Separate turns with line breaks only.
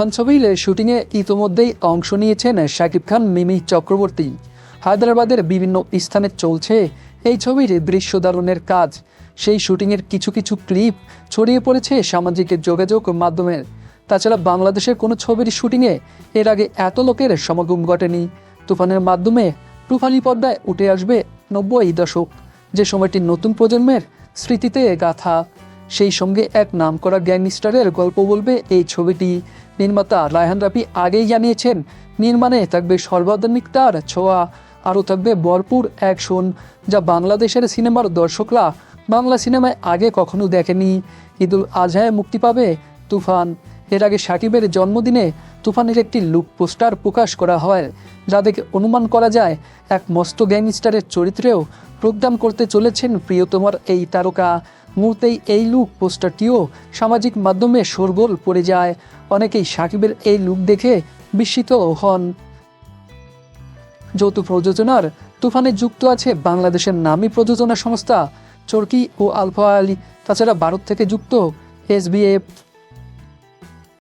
তুফান ছবির শুটিংয়ে ইতোমধ্যেই অংশ নিয়েছেন শাকিব খান, মিমি চক্রবর্তী। হায়দ্রাবাদের বিভিন্ন স্থানে চলছে এই ছবির দৃশ্য ধারণের কাজ। সেই শুটিংয়ের কিছু কিছু ক্লিপ ছড়িয়ে পড়েছে সামাজিক যোগাযোগ মাধ্যমে। তাছাড়া বাংলাদেশের কোনো ছবির শুটিংয়ে এর আগে এত লোকের সমাগম ঘটেনি। তুফানের মাধ্যমে তুফানি পর্দায় উঠে আসবে নব্বই দশক। যে সময়টি নতুন প্রজন্মের স্মৃতিতে গাথা। সেই সঙ্গে এক নাম করা গ্যাংস্টারের গল্প বলবে এই ছবিটি। নির্মাতা রায়হান রাফি আগেই জানিয়েছেন, নির্মাণে থাকবে সর্বাধুনিক তার, ছোঁয়া, আরও থাকবে ভরপুর অ্যাকশন, যা বাংলাদেশের সিনেমার দর্শকরা বাংলা সিনেমায় আগে কখনো দেখেনি। ঈদুল আজহায় মুক্তি পাবে তুফান। এর আগে সাকিবের জন্মদিনে তুফানের একটি লুক পোস্টার প্রকাশ করা হয়, যা দেখে অনুমান করা যায় এক মস্ত গ্যাংস্টারের চরিত্রেও প্রোগ্রাম করতে চলেছেন প্রিয়তমার এই তারকা। মুহূর্তেই এই লুক পোস্টারটিও সামাজিক মাধ্যমে শোরগোল পড়ে যায়। অনেকেই সাকিবের এই লুক দেখে বিস্মিত হন। যৌথ প্রযোজনার তুফানে যুক্ত আছে বাংলাদেশের নামী প্রযোজনা সংস্থা চরকি ও আলফা আলী, তাছাড়া ভারত থেকে যুক্ত এসবিএফ